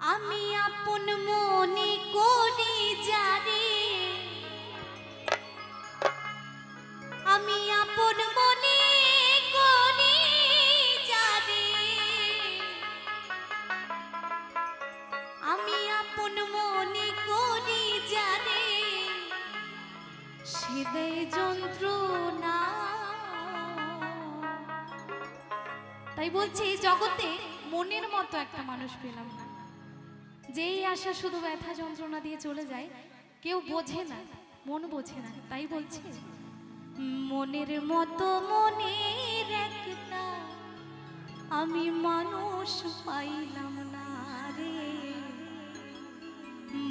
আমি আপন মনে করি জানি। আমি আপন মনে করি জানি। আমি আপন মনে করি জানি। সেদে যন্ত্রণা। তাই বলছি জগতে মনের মতো একটা মানুষ পেলাম না। যেই আশা শুধু ব্যথা যন্ত্রণা দিয়ে চলে যায়, কেউ বোঝে না, মন বোঝে না, তাই বলছে। মনের মতো মনের একটা আমি মানুষ পাইলাম না রে।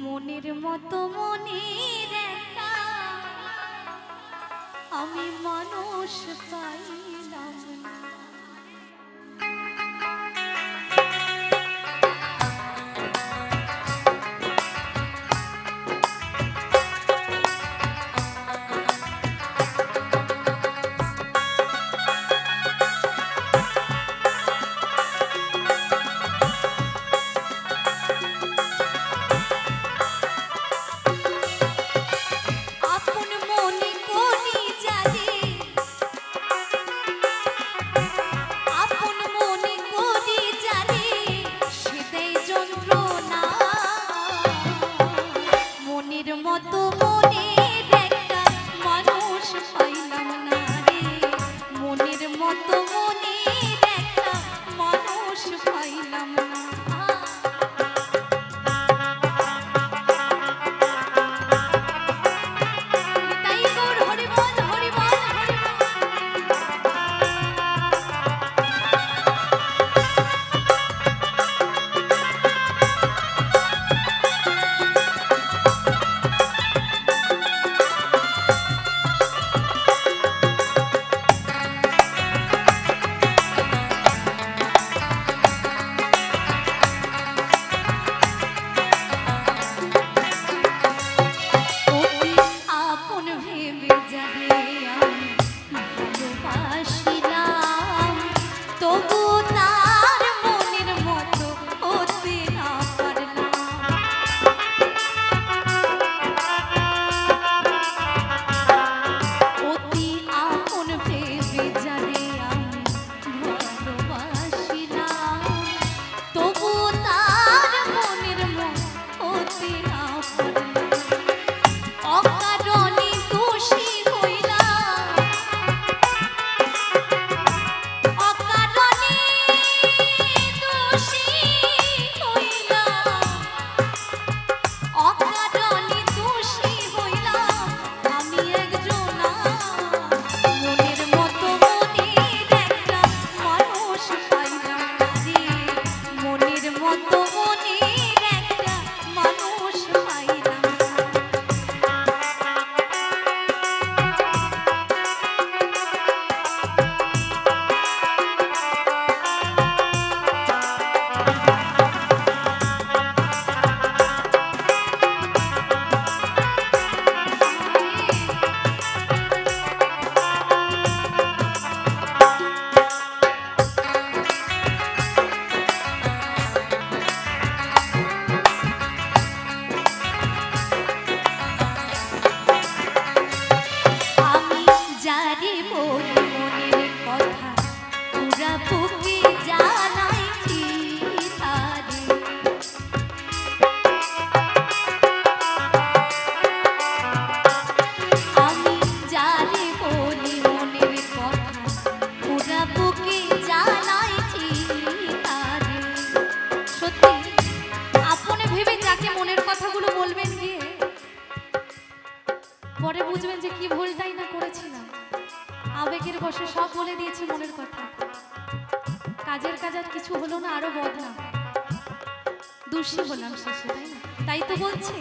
মনের মতো মনের একটা আমি মানুষ পাইলাম ভুলটাই না করেছিলাম? আবেগের বসে সব বলে দিয়েছি মনের কথা। কাজের কাজ আর কিছু হলো না, আরও বদনাম। দোষী হলাম শেষে, তাই না? তাই তো বলছি।